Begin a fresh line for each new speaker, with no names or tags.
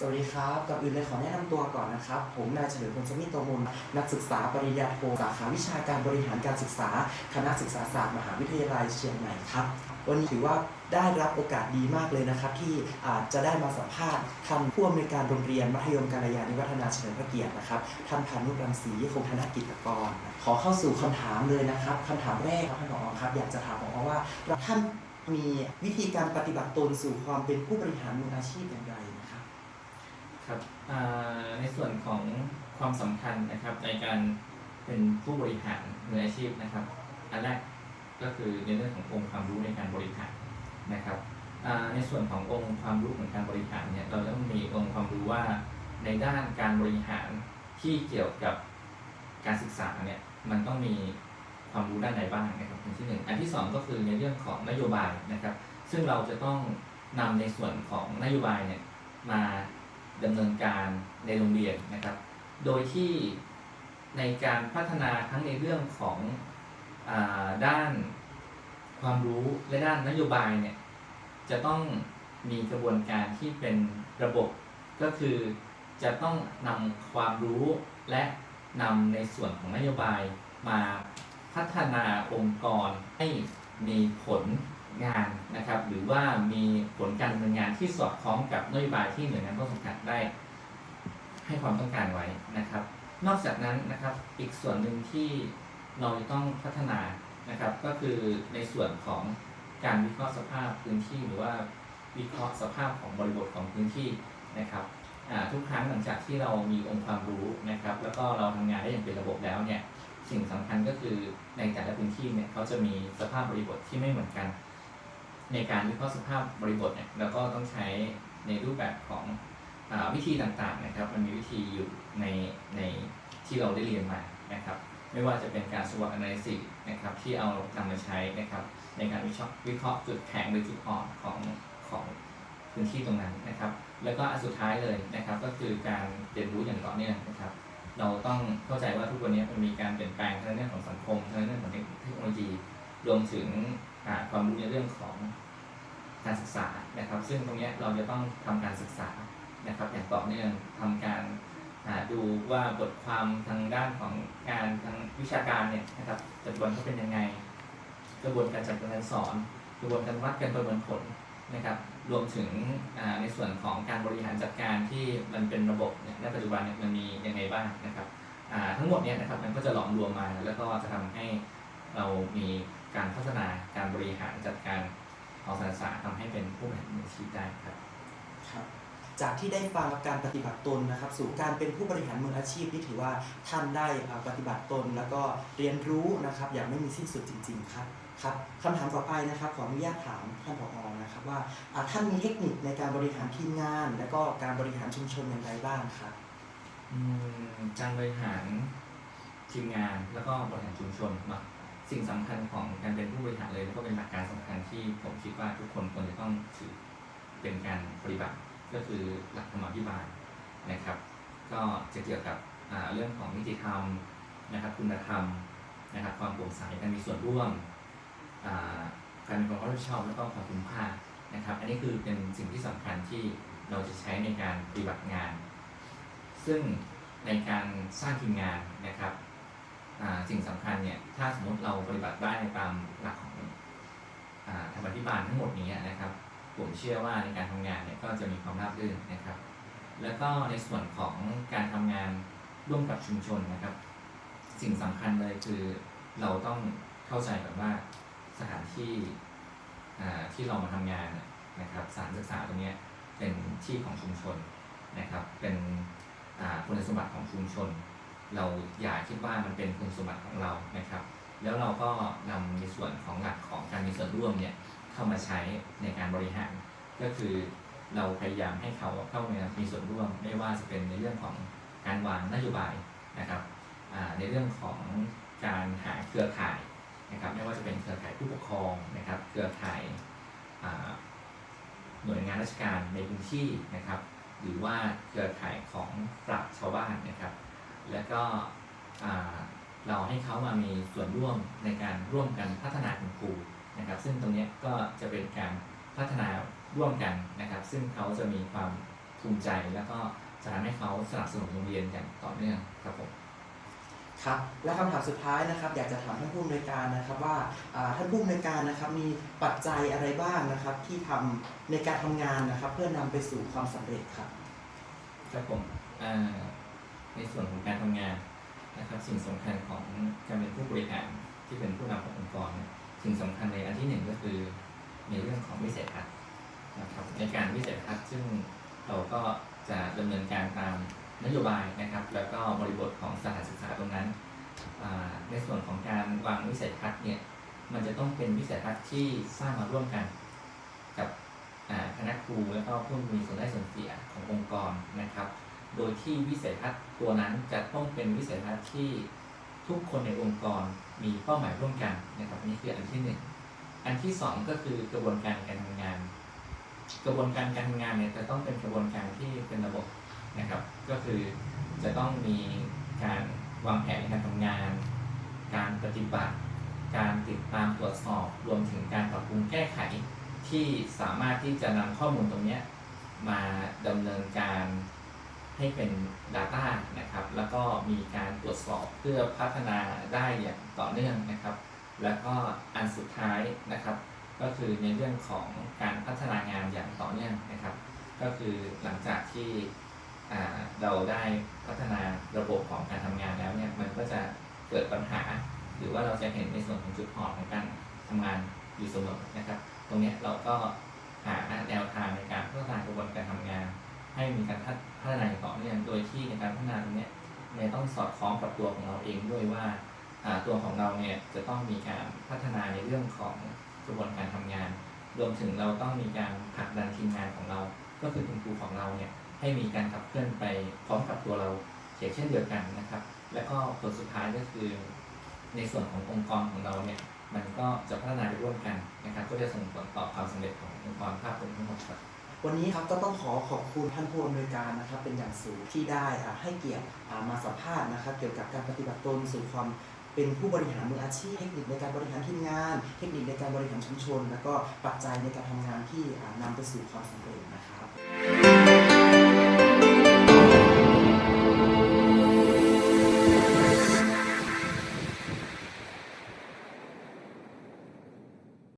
สวัสดีครับ ก่อนอื่นเลยขอแนะนำตัวก่อนนะครับ ผมนายเฉลิมพลสมิทโตมุลนักศึกษาปริญญาโทสาขาวิชาการบริหารการศึกษา คณะศึกษาศาสตร์มหาวิทยาลัยเชียงใหม่ครับ วันนี้ถือว่าได้รับโอกาสดีมากเลยนะครับ ที่อาจจะได้มาสัมภาษณ์ท่านผู้อำนวยการโรงเรียนมัธยมการยานิวัฒนาเฉลิมพระเกียรตินะครับท่านพานุรังสีคงธนกิจกร ขอเข้าสู่คำถามเลยนะครับคำถามแรกครับท่านผอครับ อยากจะถามผอว่าท่านมีวิธีการปฏิบัติตนสู่ความเป็นผู้บริหารมืออาชีพอย่างไรนะครับ
ครับในส่วนของความสำคัญนะครับในการเป็นผู้บริหารมืออาชีพนะครับ อันแรกก็คือในเรื่องขององค์ความรู้ในการบริหารนะครับในส่วนขององค์ความรู้ของการบริหารเนี่ยเราต้องมีองค์ความรู้ว่าในด้านการบริหารที่เกี่ยวกับการศึกษาเนี่ยมันต้องมีความรู้ด้านใดบ้างนะครับอันที่หนึ่งอันที่สองก็คือในเรื่องของนโยบายนะครับ ซึ่งเราจะต้องนำในส่วนของนโยบายเนี่ยมา ดำเนินการในโรงเรียนนะครับ โดยที่ในการพัฒนาทั้งในเรื่องของอด้านความรู้และด้านนโยบายเนี่ยจะต้องมีกระบวนการที่เป็นระบบก็คือจะต้องนำความรู้และนำในส่วนของนโยบายมาพัฒนาองค์กรให้มีผล งานนะครับหรือว่ามีผลการดำเนินงานที่สอดคล้องกับนโยบายที่หน่วยงานต้นสังกัดได้ ให้ความต้องการไว้นะครับ นอกจากนั้นนะครับอีกส่วนหนึ่งที่เราต้องพัฒนานะครับ ก็คือในส่วนของการวิเคราะห์สภาพพื้นที่หรือว่าวิเคราะห์สภาพของบริบทของพื้นที่นะครับทุกครั้งหลังจากที่เรามีองค์ความรู้นะครับ แล้วก็เราทำงานได้อย่างเป็นระบบแล้วเนี่ยสิ่งสำคัญก็คือในแต่ละพื้นที่เนี่ยเขาจะมีสภาพบริบทที่ไม่เหมือนกัน ในการวิเคราะห์สภาพบริบทเนี่ยแล้วก็ต้องใช้ในรูปแบบของอวิธีต่างๆนะครับ มันมีวิธีอยู่ในในที่เราได้เรียนมานะครับ ไม่ว่าจะเป็นการ SWOT analysis นะครับที่เอานำมาใช้นะครับ ในการวิเคราะห์วิเคราะห์จุดแข็งหรือจุดอ่อนของของพื้นที่ตรงนั้นนะครับ แล้วก็อันสุดท้ายเลยนะครับ ก็คือการเรียนรู้อย่างต่อเนื่องนะครับ เราต้องเข้าใจว่าทุกวันนี้มันมีการเปลี่ยนแปลงทั้งในเรื่องของสังคมทั้งในเรื่องของเทคโนโลยี รวมถึง ความรู้ในเรื่องของการศึกษานะครับ ซึ่งตรงนี้เราจะต้องทำการศึกษานะครับ อย่างต่อเนื่องทำการาดูว่าบทความทางด้านของงานทางวิชาการเนี่ยนะครับปัจจุบันเขาเป็นยังไง กระบวนการจัดการสอน กระบวนการวัดการประเมินผลนะครับ รวมถึงในส่วนของการบริหารจัดการที่มันเป็นระบบเนี่ยในปัจจุบันเนี่ยมันมียังไงบ้างนะครับทั้งหมดเนี่ยนะครับมันก็จะหลอมรวมมาแล้วก็จะทำให้เรามี การพัฒนาการบริหารจัดการของสารสาทำให้เป็นผู้บริหารมืออาชีพได้ครับ
ครับ จากที่ได้ฟังการปฏิบัติตนนะครับ สู่การเป็นผู้บริหารมืออาชีพที่ถือว่าท่านได้อ่าปฏิบัติตน แล้วก็เรียนรู้นะครับอย่างไม่มีสิ้นสุดจริง ๆ ครับครับคำถามต่อไปนะครับขออนุญาตถามท่านผอนะครับว่าอ่าท่านมีเทคนิคในการบริหารทีมงาน และก็การบริหารชุมชนอย่างไรบ้างครับ
อืมการบริหารทีมงานแล้วก็บริหารชุมชนเนาะ สิ่งสำคัญของการเป็นผู้บริหารเลยแล้วก็เป็นหลักการสำคัญที่ผมคิดว่าทุกคนควรจะต้องถือเป็นการปฏิบัติก็คือหลักธรรมาภิบาลนะครับ ก็จะเกี่ยวกับเรื่องของนิติธรรมนะครับ คุณธรรมนะครับ ความโปร่งใสการมีส่วนร่วมการมีความรับผิดชอบแล้วก็ความคุ้มค่านะครับ อันนี้คือเป็นสิ่งที่สำคัญที่เราจะใช้ในการปฏิบัติงาน ซึ่งในการสร้างทีมงานนะครับ สิ่งสำคัญเนี่ย ถ้าสมมติเราปฏิบัติได้ตามหลักของธรรมาภิบาลทั้งหมดนี้นะครับ ผมเชื่อว่าในการทำงานเนี่ยก็จะมีความราบรื่นนะครับ แล้วก็ในส่วนของการทำงานร่วมกับชุมชนนะครับ สิ่งสำคัญเลยคือเราต้องเข้าใจแบบว่าสถานที่ที่เรามาทำงานน่ะนะครับสถานศึกษาตรงนี้เป็นที่ของชุมชนนะครับ เป็นคุณสมบัติของชุมชน เราอย่าคิดว่ามันเป็นคุณสมบัติของเรานะครับ แล้วเราก็นำในส่วนของหลักของการมีส่วนร่วมเนี่ยเข้ามาใช้ในการบริหาร ก็คือเราพยายามให้เขาเข้ามามีส่วนร่วม ไม่ว่าจะเป็นในเรื่องของการวางนโยบายนะครับในเรื่องของการหาเครือข่ายนะครับ ไม่ว่าจะเป็นเครือข่ายผู้ปกครองนะครับ เครือข่ายหน่วยงานราชการในพื้นที่นะครับ หรือว่าเครือข่ายของปราชชาวบ้านนะครับ แล้วก็อ่าเราให้เขามามีส่วนร่วมในการร่วมกันพัฒนาคุณครูนะครับ ซึ่งตรงเนี้ยก็จะเป็นการพัฒนาร่วมกันนะครับ ซึ่งเขาจะมีความภูมิใจแล้วก็จะทำให้เขาสนับสนุนโรงเรียนอย่างต่อเนื่องครับผม
ครับและคำถามสุดท้ายนะครับ อยากจะถามท่านผู้อำนวยการนะครับว่าอ่าท่านผู้อำนวยการนะครับมีปัจจัยอะไรบ้างนะครับ ที่ทำในการทำงานนะครับ เพื่อนำไปสู่ความสำเร็จครับ
ครับผมอ่า ในส่วนของการทำงานนะครับสิ่งสำคัญของการเป็นผู้บริหารที่เป็นผู้นำขององค์กร สิ่งสำคัญในอันที่หนึ่งก็คือในเรื่องของวิสัยทัศน์นะครับในการวิสัยทัศน์ซึ่งเราก็จะดำเนินการตามนโยบายนะครับ แล้วก็บริบทของสถานศึกษาตรงนั้น ในส่วนของการวางวิสัยทัศน์เนี่ยมันจะต้องเป็นวิสัยทัศน์ที่สร้างมาร่วมกัน กับคณะครูแล้วก็ผู้มีส่วนได้ส่วนเสียขององค์กรนะครับ โดยที่วิสัยทัศน์ตัวนั้นจะต้องเป็นวิสัยทัศน์ที่ทุกคนในองค์กรมีเป้าหมายร่วมกันนะครับนี่คืออันที่หนึ่งอันที่สองก็คือกระบวนการการทำงาน กระบวนการการทำงานเนี่ยจะต้องเป็นกระบวนการที่เป็นระบบนะครับ ก็คือจะต้องมีการวางแผนในการทำงาน การปฏิบัติ การติดตามตรวจสอบ รวมถึงการปรับปรุงแก้ไขที่สามารถที่จะนำข้อมูลตรงนี้มาดำเนินการ ให้เป็น Data นะครับ แล้วก็มีการตรวจสอบเพื่อพัฒนาได้อย่างต่อเนื่องนะครับ แล้วก็อันสุดท้ายนะครับ ก็คือในเรื่องของการพัฒนางานอย่างต่อเนื่องนะครับ ก็คือหลังจากที่เราได้พัฒนาระบบของการทำงานแล้วเนี่ยมันก็จะเกิดปัญหา หรือว่าเราจะเห็นในส่วนของจุดอ่อนของการทำงานอยู่เสมอนะครับ ตรงนี้เราก็หาแนวทางในการพัฒนากระบวนการทำงาน ให้มีการพัฒนาอย่างต่อเนื่องโดยที่ในการพัฒนาตรงนี้ยเนี่ยต้องสอดคล้องกับตัวของเราเองด้วยว่าตัวของเราเนี่ยจะต้องมีการพัฒนาในเรื่องของกระบวนการทำงาน รวมถึงเราต้องมีการผลักดันทีมงานของเรา ก็คือคุณครูของเราเนี่ยให้มีการขับเคลื่อนไปพร้อมกับตัวเราเช่นเดียวกันนะครับ และก็ผลสุดท้ายก็คือ ในส่วนขององค์กรของเราเนี่ยมันก็จะพัฒนาไปร่วมกันนะครับ ก็จะส่งผลต่อความสำเร็จขององค์กรภาพรวมทั้งหมดครับ
วันนี้ครับก็ต้องขอขอบคุณท่านผู้อำนวยการนะครับเป็นอย่างสูงที่ได้ให้เกียรติมาสัมภาษณ์นะครับ เกี่ยวกับการปฏิบัติตนสู่ความเป็นผู้บริหารมืออาชีพเทคนิคในการบริหารทีมงาน เทคนิคในการบริหารชุมชน แล้วก็ปัจจัยในการทำงานที่นำนำไปสู่ความสำเร็จนะครับ